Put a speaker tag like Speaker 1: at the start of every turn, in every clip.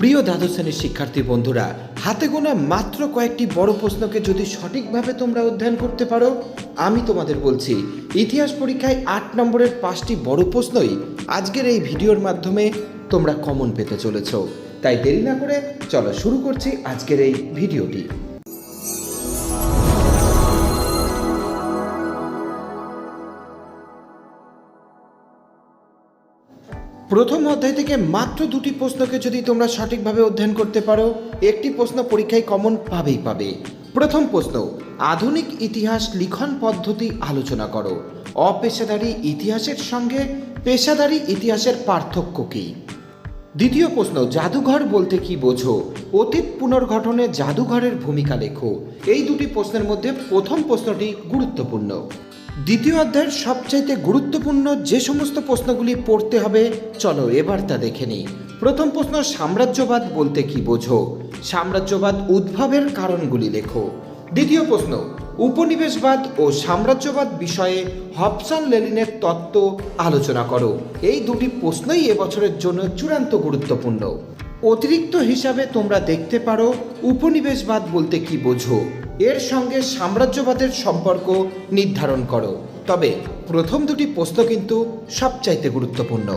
Speaker 1: প্রিয় দ্বাদশ শ্রেণির শিক্ষার্থী বন্ধুরা, হাতে গোনা মাত্র কয়েকটি বড় প্রশ্নকে যদি সঠিকভাবে তোমরা অধ্যয়ন করতে পারো, আমি তোমাদের বলছি, ইতিহাস পরীক্ষায় আট নম্বরের পাঁচটি বড় প্রশ্নই আজকের এই ভিডিওর মাধ্যমে তোমরা কমন পেতে চলেছ। তাই দেরি না করে চলো শুরু করছি আজকের এই ভিডিওটি। প্রথম অধ্যায় থেকে মাত্র দুটি প্রশ্নকে যদি তোমরা সঠিকভাবে অধ্যয়ন করতে পারো, একটি প্রশ্ন পরীক্ষায় কমন পাবেই পাবে। প্রথম প্রশ্ন, আধুনিক ইতিহাস লিখন পদ্ধতি আলোচনা করো। অপেশাদারী ইতিহাসের সঙ্গে পেশাদারী ইতিহাসের পার্থক্য কী? দ্বিতীয় প্রশ্ন, জাদুঘর বলতে কি বোঝো? অতীত পুনর্গঠনে জাদুঘরের ভূমিকা লেখো। এই দুটি প্রশ্নের মধ্যে প্রথম প্রশ্নটি গুরুত্বপূর্ণ। দ্বিতীয় অধ্যায়ের সবচাইতে গুরুত্বপূর্ণ যে সমস্ত প্রশ্নগুলি পড়তে হবে, চলো এবার তা দেখে নিই। প্রথম প্রশ্ন, সাম্রাজ্যবাদ বলতে কি বোঝো? সাম্রাজ্যবাদ উদ্ভবের কারণগুলি লেখো। দ্বিতীয় প্রশ্ন, উপনিবেশবাদ ও সাম্রাজ্যবাদ বিষয়ে হবসন লেলিনের তত্ত্ব আলোচনা করো। এই দুটি প্রশ্নই এবছরের জন্য চূড়ান্ত গুরুত্বপূর্ণ। অতিরিক্ত হিসাবে তোমরা দেখতে পারো, উপনিবেশবাদ বলতে কি বোঝো? এর সঙ্গে সাম্রাজ্যবাদের সম্পর্ক নির্ধারণ করো। তবে প্রথম দুটি প্রশ্ন কিন্তু সবচাইতে গুরুত্বপূর্ণ।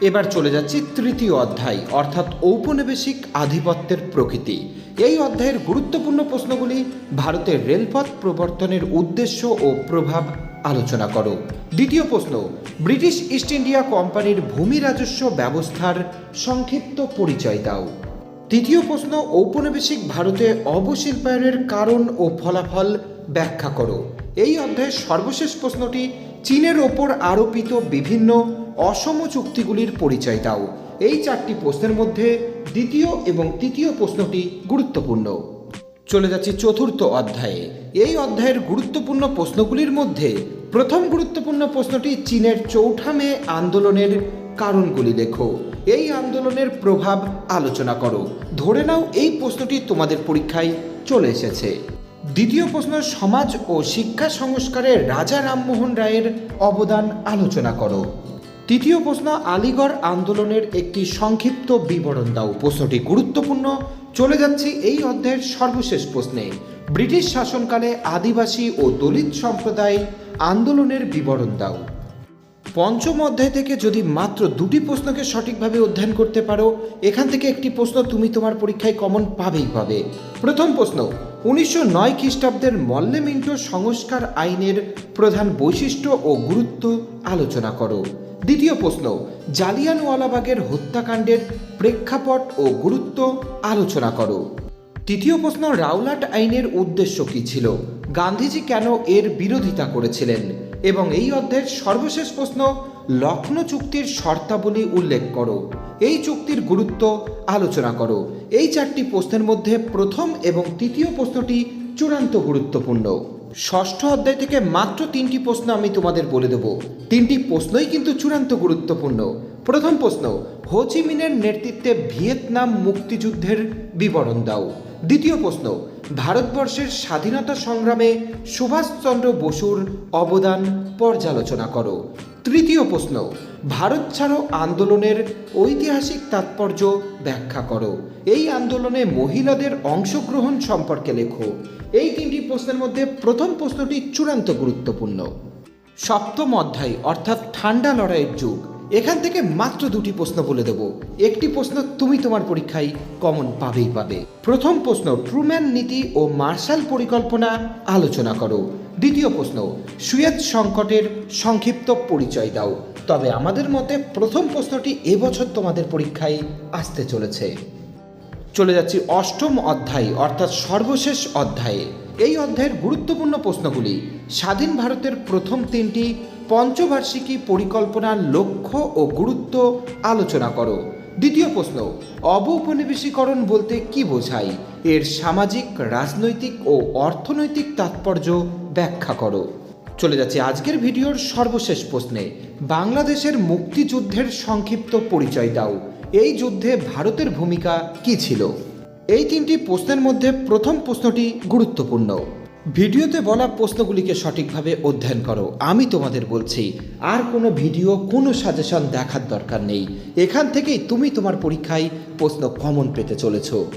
Speaker 1: এবার চলে যাচ্ছি তৃতীয় অধ্যায়, অর্থাৎ ঔপনিবেশিক আধিপত্যের প্রকৃতি। এই অধ্যায়ের গুরুত্বপূর্ণ প্রশ্নগুলি ভারতের রেলপথ প্রবর্তনের উদ্দেশ্য ও প্রভাব আলোচনা করো। দ্বিতীয় প্রশ্ন, ব্রিটিশ ইস্ট ইন্ডিয়া কোম্পানির ভূমি রাজস্ব ব্যবস্থার সংক্ষিপ্ত পরিচয় দাও। তৃতীয় প্রশ্ন, ঔপনিবেশিক ভারতে অবশিল্পায়নের কারণ ও ফলাফল ব্যাখ্যা করো। এই অধ্যায়ের সর্বশেষ প্রশ্নটি, চীনের ওপর আরোপিত বিভিন্ন অসম চুক্তিগুলির পরিচয় দাও। এই চারটি প্রশ্নের মধ্যে দ্বিতীয় এবং তৃতীয় প্রশ্নটি গুরুত্বপূর্ণ। চলে যাচ্ছি চতুর্থ অধ্যায়ে। এই অধ্যায়ের গুরুত্বপূর্ণ প্রশ্নগুলির মধ্যে প্রথম গুরুত্বপূর্ণ প্রশ্নটি চীনের চৌঠা মে আন্দোলনের কারণগুলি লেখো। এই আন্দোলনের প্রভাব আলোচনা করো। ধরে নাও এই প্রশ্নটি তোমাদের পরীক্ষায় চলে এসেছে। দ্বিতীয় প্রশ্ন, সমাজ ও শিক্ষা সংস্কারে রাজা রামমোহন রায়ের অবদান আলোচনা করো। তৃতীয় প্রশ্ন, আলিগড় আন্দোলনের একটি সংক্ষিপ্ত বিবরণ দাও। প্রশ্নটি গুরুত্বপূর্ণ। চলে যাচ্ছি এই অধ্যায়ের সর্বশেষ প্রশ্নে। ব্রিটিশ শাসনকালে আদিবাসী ও দলিত সম্প্রদায় আন্দোলনের বিবরণ দাও। পঞ্চম অধ্যায় থেকে যদি মাত্র দুটি প্রশ্নকে সঠিকভাবে অধ্যয়ন করতে পারো, এখান থেকে একটি প্রশ্ন তুমি তোমার পরীক্ষায় কমন পাবেই পাবে। প্রথম প্রশ্ন, উনিশশো নয় খ্রিস্টাব্দের মল্লে মিন্টো সংস্কার আইনের প্রধান বৈশিষ্ট্য ও গুরুত্ব আলোচনা করো। দ্বিতীয় প্রশ্ন, জালিয়ানওয়ালাবাগের হত্যাকাণ্ডের প্রেক্ষাপট ও গুরুত্ব আলোচনা করো। তৃতীয় প্রশ্ন, রাওলাট আইনের উদ্দেশ্য কী ছিল? গান্ধীজি কেন এর বিরোধিতা করেছিলেন? এবং এই অধ্যায়ের সর্বশেষ প্রশ্ন, লক্ষ্ণৌ চুক্তির শর্তাবলী উল্লেখ করো। এই চুক্তির গুরুত্ব আলোচনা করো। এই চারটি প্রশ্নের মধ্যে প্রথম এবং তৃতীয় প্রশ্নটি চূড়ান্ত গুরুত্বপূর্ণ। ষষ্ঠ অধ্যায় থেকে মাত্র তিনটি প্রশ্ন আমি তোমাদের বলে দেব। তিনটি প্রশ্নই কিন্তু চূড়ান্ত গুরুত্বপূর্ণ। প্রথম প্রশ্ন হোচিমিনের নেতৃত্বে ভিয়েতনাম মুক্তিযুদ্ধের বিবরণ দাও। দ্বিতীয় প্রশ্ন ভারতবর্ষের স্বাধীনতা সংগ্রামে সুভাষচন্দ্র বসুর অবদান পর্যালোচনা করো। তৃতীয় প্রশ্ন, ভারত ছাড়ো আন্দোলনের ঐতিহাসিক তাৎপর্য ব্যাখ্যা করো। এই আন্দোলনে মহিলাদের অংশগ্রহণ সম্পর্কে লেখো। এই তিনটি প্রশ্নের মধ্যে প্রথম প্রশ্নটি চূড়ান্ত গুরুত্বপূর্ণ। সপ্তম অধ্যায়, অর্থাৎ ঠান্ডা লড়াইয়ের যুগ। এখান থেকে মাত্র দুটি প্রশ্ন বলে দেব। একটি প্রশ্ন তুমি তোমার পরীক্ষায় কমন পাবেই পাবে। প্রথম প্রশ্ন ট্রুম্যান নীতি ও মার্শাল পরিকল্পনা আলোচনা করো। দ্বিতীয় প্রশ্ন সুয়েজ সংকটের সংক্ষিপ্ত পরিচয় দাও। তবে আমাদের মতে প্রথম প্রশ্নটি এবছর তোমাদের পরীক্ষায় আসতে চলেছে। চলে যাচ্ছি অষ্টম অধ্যায়, অর্থাৎ সর্বশেষ অধ্যায়ে। এই অধ্যায়ের গুরুত্বপূর্ণ প্রশ্নগুলি, স্বাধীন ভারতের প্রথম তিনটি পঞ্চবার্ষিকী পরিকল্পনার লক্ষ্য ও গুরুত্ব আলোচনা করো। দ্বিতীয় প্রশ্ন অবৌপনিবেশীকরণ বলতে কি বোঝায়? এর সামাজিক, রাজনৈতিক ও অর্থনৈতিক তাৎপর্য ব্যাখ্যা করো। চলে যাচ্ছে আজকের ভিডিওর সর্বশেষ প্রশ্নে। বাংলাদেশের মুক্তিযুদ্ধের সংক্ষিপ্ত পরিচয় দাও। এই যুদ্ধে ভারতের ভূমিকা কি ছিল? এই তিনটি প্রশ্নের মধ্যে প্রথম প্রশ্নটি গুরুত্বপূর্ণ। ভিডিওতে বলা প্রশ্নগুলিকে সঠিকভাবে অধ্যয়ন করো। আমি তোমাদের বলছি, আর কোনো ভিডিও, কোনো সাজেশন দেখার দরকার নেই। এখান থেকেই তুমি তোমার পরীক্ষায় প্রশ্ন কমন পেতে চলেছো।